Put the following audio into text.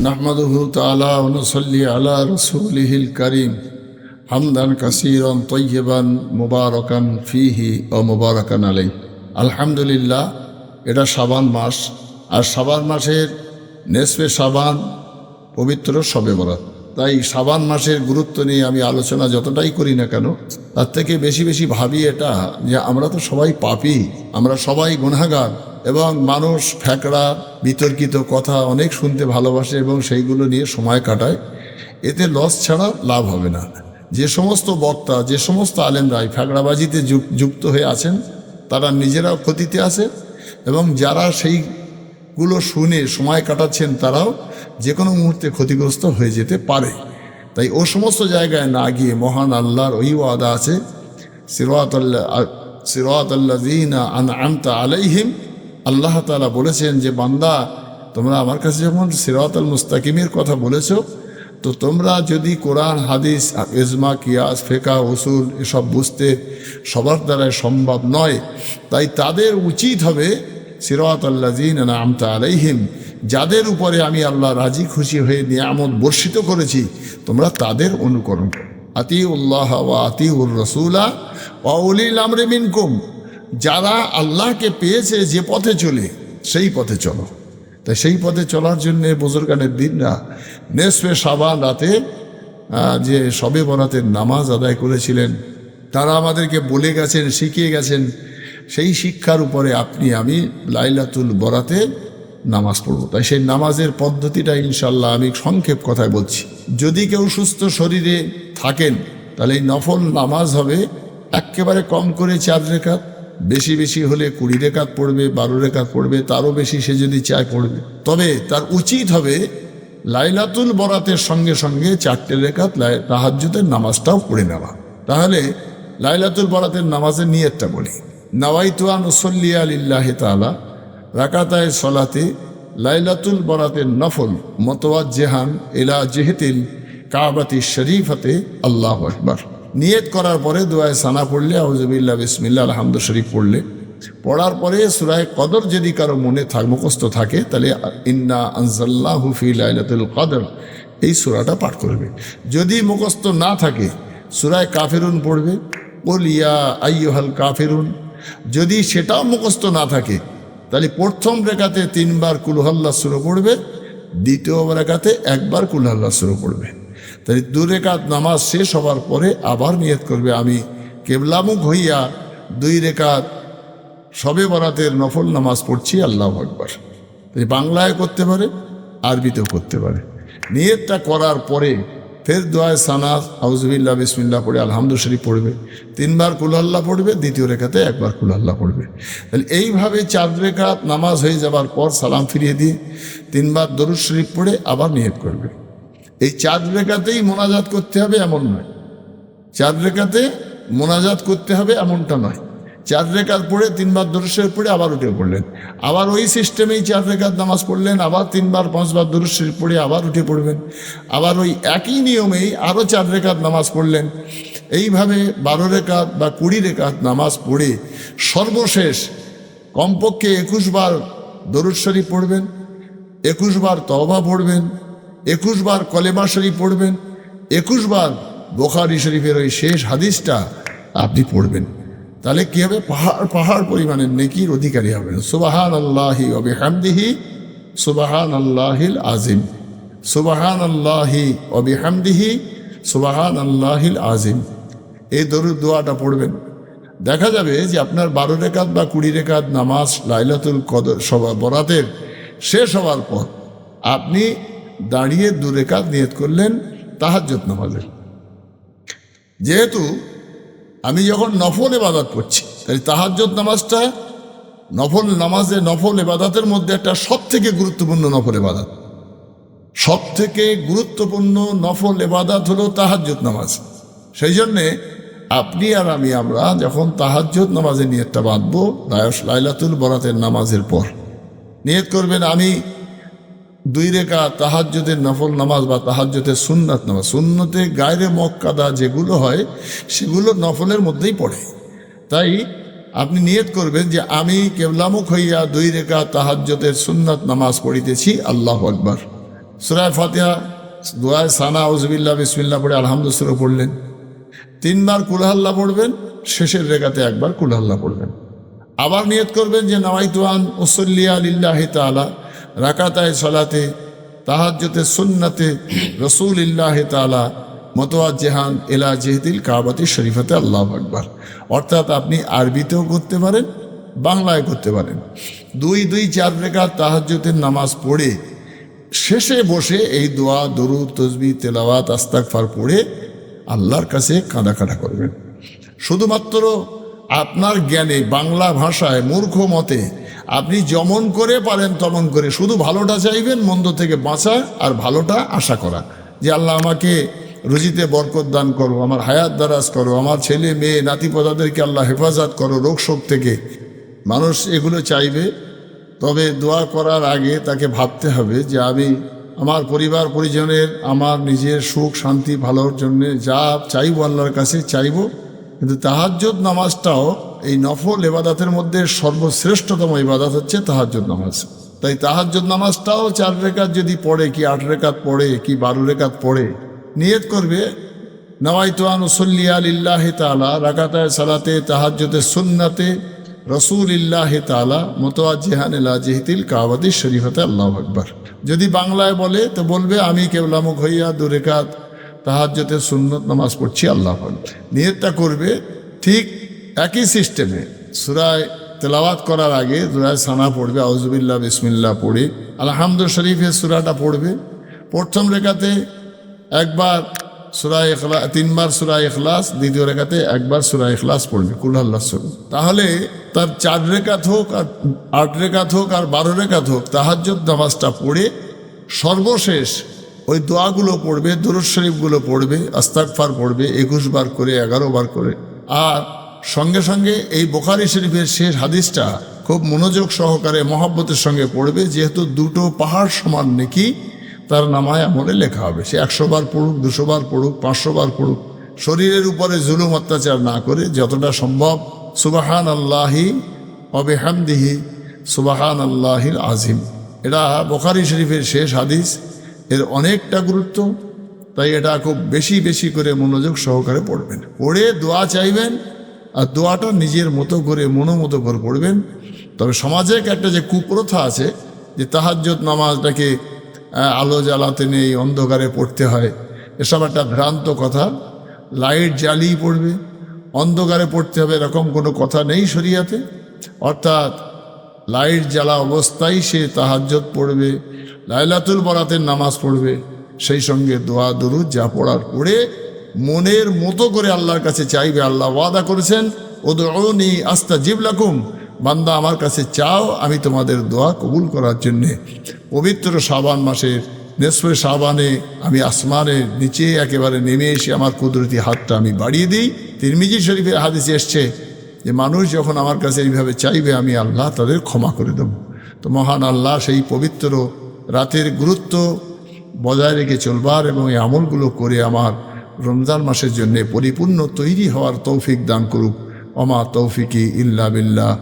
نحمده تعالى ونصلي على رسوله الكريم حمدا كثيرا طيبا مباركا فيه ومباركا عليه الحمد لله এটা সাবান মাস আর সাবান মাসের নেসফে সাবান পবিত্র সবে বরাত তাই সাবান মাসের গুরুত্ব নিয়ে আমি আলোচনা যতটাই করি না কেন তার থেকে বেশি বেশি ভাবি এটা যে আমরা তো সবাই পাপি আমরা সবাই গুনাগার এবং মানুষ, ফ্যাকড়া, বিতর্কিত কথা অনেক শুনতে ভালোবাসে এবং সেইগুলো নিয়ে সময় কাটায়। এতে লস ছাড়া লাভ হবে না। যে সমস্ত বক্তা, যে সমস্ত আলেমরাই ফ্যাকড়াবাজিতে যুক- যুক্ত হয়ে আছেন, তারা নিজেরাও ক্ষতিতে আছে এবং যারা সেইগুলো শুনে সময় কাটাচ্ছেন, তারাও যে কোনো মুহূর্তে ক্ষতিগ্রস্ত হয়ে যেতে পারে। তাই ও সমস্ত জায়গায় না গিয়ে মহান আল্লাহর ওই ওয়াদা আছে সিরাত সিরাত আল্লাযীনা আনআমতা আলাইহিম আল্লাহ তাআলা বলেছেন যে, বান্দা, তোমরা আমার কাছে যখন সিরাত আল মুস্তাকিমের কথা বলেছ, তো তোমরা যদি কোরআন, হাদিস এজমা কিয়াস ফেকা উসুল এসব বুঝতে সবার দ্বারাই সম্ভব নয়, তাই তাদের উচিত হবে সিরাত আল্লাজিন আমতা আলাইহিম, যাদের উপরে আমি আল্লাহ রাজি খুশি হয়ে নিয়ামত বর্ষিত করেছি, তোমরা তাদের অনুকরণ করো। আতি উল্লাহ ওয়া আতি উর রসুলা অলিল আমরে মিনকুম। যারা আল্লাহকে পেয়েছে যে পথে চলে, সেই পথে চলো। তাই সেই পথে চলার জন্যে বুজুর্গানের দিনরা নেসফে সাবান রাতে যে সবে বরাতের নামাজ আদায় করেছিলেন, তারা আমাদেরকে বলে গেছেন, শিখিয়ে গেছেন, সেই শিক্ষার উপরে আপনি, আমি লাইলাতুল বরাতে নামাজ পড়ব। তাই সেই নামাজের পদ্ধতিটা ইনশাল্লাহ আমি সংক্ষেপ কথায় বলছি। যদি কেউ সুস্থ শরীরে থাকেন, তাহলে এই নফল নামাজ হবে একেবারে কম করে চার রেখাত বেশি বেশি হলে কুড়ি রেখাত পড়বে, বারো রেখাত পড়বে, তারও বেশি সে যদি চায় পড়বে। তবে তার উচিত হবে লাইলাতুল বরাতের সঙ্গে সঙ্গে চারটে রেখাত তাহাজ্জুদের নামাজটাও পড়ে নেওয়া। তাহলে লাইলাতুল বরাতের নামাজের নিয়তটা বলি। নাওয়াইতুয়ান আলিল্লাহ তালা রাকাতায় সলাতে লাইলাতুল বরাতের নফল মতোয়াজ জেহান এলা জেহেতিল কাবাতি শরীফ শরীফাতে আল্লাহ আকবার। নিয়ত করার পরে দোয়ায় সানা পড়লে আউজবিল্লা বিসমিল্লা আলহামদু শরীফ পড়লে। পড়ার পরে সুরায় কদর যদি কারও মনে থাক, মুখস্থ থাকে, তাহলে ইন্না আনজাল্লাহু ফি লাইলাতুল কদর, এই সুরাটা পাঠ করবে। যদি মুখস্থ না থাকে, সুরায় কাফেরুন পড়বে। বলিয়া আইয়ুহাল কাফেরুন, যদি সেটাও মুখস্থ না থাকে, তাহলে প্রথম রেখাতে তিনবার কুলহল্লা সুরো পড়বে, দ্বিতীয় রেখাতে একবার কুলহল্লা সুরো পড়বে। তাহলে দু রেখাত নামাজ শেষ হওয়ার পরে আবার নিয়ত করবে। আমি কেবলামুখ হইয়া দুই রেখাত সবে বরাতের নফল নামাজ পড়ছি, আল্লাহ আকবার। তাই বাংলায় করতে পারে, আরবিতেও করতে পারে। নিয়তটা করার পরে ফের দোয়ায় সানা হাউজবিল্লা বিসমিল্লা পড়ে আলহামদু শরীফ পড়বে। তিনবার কুলাল্লাহ পড়বে, দ্বিতীয় রেখাতে একবার কুলাল্লাহ পড়বে। তাহলে এইভাবে চার রেখাত নামাজ হয়ে যাবার পর সালাম ফিরিয়ে দিয়ে তিনবার দরুদ শরীফ পড়ে আবার নিয়ত করবে। এই চার রেখাতেই মোনাজাত করতে হবে এমন নয়। চার রেখাতে মোনাজাত করতে হবে এমনটা নয়। চার রেখাত পড়ে তিনবার দরুশের পড়ে আবার উঠে পড়লেন। আবার ওই সিস্টেমেই চার রেখাত নামাজ পড়লেন, আবার তিনবার, পাঁচবার দরুশের পড়ে আবার উঠে পড়বেন আবার ওই একই নিয়মেই আরও চার রেখাত নামাজ পড়লেন। এইভাবে বারো রেখাত বা কুড়ি রেখাত নামাজ পড়ে সর্বশেষ কমপক্ষে একুশ বার পড়বেন, একুশ বার পড়বেন একুশ বার কলেমা শরীফ পড়বেন, একুশ বার বোখারি শরীফের ওই শেষ হাদিসটা আপনি পড়বেন। তাহলে কি হবে? পাহাড় পাহাড় পরিমাণের নেকির অধিকারী হবেন। সুবাহান আল্লাহি অবে হামদিহি সুবাহান আল্লাহিল আজিম সুবাহান আল্লাহি অবে হামদিহি সুবাহান আল্লাহিল আজিম এই দরুদ দোয়াটা পড়বেন। দেখা যাবে যে আপনার বারো রেখাত বা কুড়ি রেখাত নামাজ লাইলাতুল কদর সবা বরাতের শেষ হওয়ার পর আপনি দাঁড়িয়ে দু রেখাত নিয়ত করলেন তাহাজ্জত নামাজের। যেহেতু আমি যখন নফল এবাদত করছি, তাই তাহাজ্জত নামাজটা নফল নামাজে নফল এবাদাতের মধ্যে একটা সব থেকে গুরুত্বপূর্ণ নফল এবাদাত সব থেকে গুরুত্বপূর্ণ নফল এবাদাত হলো তাহাজ্জত নামাজ। সেই জন্যে আপনি আর আমি আমরা যখন তাহার তাহাজ্জত নামাজের নিয়তটা বাঁধবো, লায়স লাইলাতুল বরাতের নামাজের পর নিয়ত করবেন, আমি দুই রেখা তাহাজ্যতের নফল নামাজ বা তাহাজ্যতের সুন্নাত নামাজ। সুন্নতে গায়রে মক্কাদা যেগুলো হয়, সেগুলো নফলের মধ্যেই পড়ে। তাই আপনি নিয়ত করবেন যে আমি কেবলামুখ হইয়া দুই রেখা তাহাজ্যতের সুন্নাত নামাজ পড়িতেছি। আল্লাহ আকবার। সুরায় ফাতিহা, দোয়ায় সানা উজবিল্লা বিসমিল্লা পড়ে আলহামদুসুরো পড়লেন। তিনবার কুলহাল্লা পড়বেন, শেষের রেখাতে একবার কুলহাল্লা পড়বেন। আবার নিয়ত করবেন যে নামাইতুয়ান ওসল্লিয়া লিল্লাহি তালা রাকাতায় সলাতে তাহাজ্যতে সুন্নাতে রসুল ইল্লাহ তালা মতোয়াজ জেহান এলা জেহদিল কাবাতি শরীফাতে আল্লাহ আকবার। অর্থাৎ আপনি আরবিতেও করতে পারেন, বাংলায় করতে পারেন। দুই দুই, চার রেখা তাহাজ্যতের নামাজ পড়ে, শেষে বসে এই দোয়া, দরুদ, তসবি, তেলাওয়াত আস্তাকফার পড়ে আল্লাহর কাছে কাঁদা কাটা করবেন। শুধুমাত্র আপনার জ্ঞানে বাংলা ভাষায় মূর্খ মতে আপনি যেমন করে পারেন তেমন করে। শুধু ভালোটা চাইবেন, মন্দ থেকে বাঁচা আর ভালোটা আশা করা। যে আল্লাহ আমাকে রুজিতে বরকত দান করো, আমার হায়াত দারাজ করো, আমার ছেলে, মেয়ে নাতি পদাদেরকে আল্লাহ হেফাজত করো রোগ শোক থেকে। মানুষ এগুলো চাইবে, তবে দোয়া করার আগে তাকে ভাবতে হবে যে আমি আমার পরিবার, পরিজনের, আমার নিজের সুখ, শান্তি, ভালোর জন্যে যা চাইব আল্লাহর কাছে চাইব। কিন্তু তাহাজ্জুদ নামাজটাও এই নফল এবাদাতের মধ্যে সর্বশ্রেষ্ঠতম ইবাদাত হচ্ছে তাহাজ্জুদ নামাজ। তাই তাহাজ্জুদ নামাজটাও চার রেখাত যদি পড়ে, কি আট রেখাত পড়ে, কি বারো রেখাত পড়ে, নিয়ত করবে নওয়াইতান সল্লিয়া লিল্লাহ তালা রাকাতায় সালাতে, তাহাজ্জুদে সুন্নাতে রসুল ইল্লাহ তালা এলা জেহিতিল কাবাদি শরীফতে আল্লাহ আকবর। যদি বাংলায় বলে, তো বলবে, আমি কেবলামুখ হইয়া দুরেকাত তাহাজ্যতে সুন্নত নামাজ পড়ছি, আল্লাহ নিয়তটা করবে ঠিক একই সিস্টেমে সুরায় তেলাওয়াত করার আগে সুরায় সানা পড়বে আউজবিল্লা বিসমিল্লা পড়ে। আলহামদুল শরীফের সুরাটা পড়বে। প্রথম রেখাতে একবার সুরায় এখলা তিনবার সুরায় এখলাস দ্বিতীয় রেখাতে একবার সুরায় এখলাস পড়বে। কুল্লাহ তাহলে তার চার রেখাত হোক আর আট রেখাত হোক আর বারো রেখাত হোক, তাহাজ্জুদ নামাজটা পড়ে সর্বশেষ ওই দোয়াগুলো পড়বে, দরুদ শরীফগুলো পড়বে আস্তাকফার পড়বে, একুশ বার করে, এগারো বার করে। আর সঙ্গে সঙ্গে এই বোখারি শরীফের শেষ হাদিসটা খুব মনোযোগ সহকারে, মহাব্বতের সঙ্গে পড়বে, যেহেতু দুটো পাহাড় সমান নাকি, তার নামায় আমলে লেখা হবে। সে একশো বার পড়ুক, দুশো বার পড়ুক, পাঁচশো বার পড়ুক। শরীরের উপরে জুলুম অত্যাচার না করে যতটা সম্ভব সুবাহান আল্লাহি অবেহামদিহি সুবাহান আল্লাহিল আজিম এটা বোখারি শরীফের শেষ হাদিস। এর অনেকটা গুরুত্ব, তাই এটা খুব বেশি বেশি করে মনোযোগ সহকারে পড়বেন। পড়ে দোয়া চাইবেন আর দোয়াটা নিজের মতো করে মনোমতো করে পড়বেন। তবে সমাজে একটা যে কুপ্রথা আছে, যে তাহাজ্জত নামাজটাকে আলো জ্বালাতে নেই, অন্ধকারে পড়তে হয়, এসব একটা ভ্রান্ত কথা। লাইট জ্বালিয়ে পড়বে, অন্ধকারে পড়তে হবে এরকম কোনো কথা নেই শরিয়াতে। অর্থাৎ লাইট জ্বালা অবস্থায় সে তাহাজ্জত পড়বে লাইলাতুল বরাতের নামাজ পড়বে। সেই সঙ্গে দোয়া, দরুদ যা পড়ার পড়ে মনের মতো করে আল্লাহর কাছে চাইবে, আল্লাহ ওয়াদা করেছেন ওদনি আস্তা জিবলাকুম বান্দা আমার কাছে চাও আমি তোমাদের দোয়া কবুল করার জন্যে। পবিত্র শ্রাবান মাসের নেসফে সাবানে আমি আসমানের নিচে একেবারে নেমে এসে আমার কুদরতি হাতটা আমি বাড়িয়ে দিই। তিরমিজি শরীফের হাদিসে এসছে যে, মানুষ যখন আমার কাছে এইভাবে চাইবে, আমি আল্লাহ তাদের ক্ষমা করে দেব। তো মহান আল্লাহ সেই পবিত্র রাতের গুরুত্ব বজায় রেখে চলবার এবং এই আমলগুলো করে আমার রমজান মাসের জন্য পরিপূর্ণ তৈরি হওয়ার তৌফিক দান করুক। অমা তৌফিকি ইল্লা বিল্লাহ।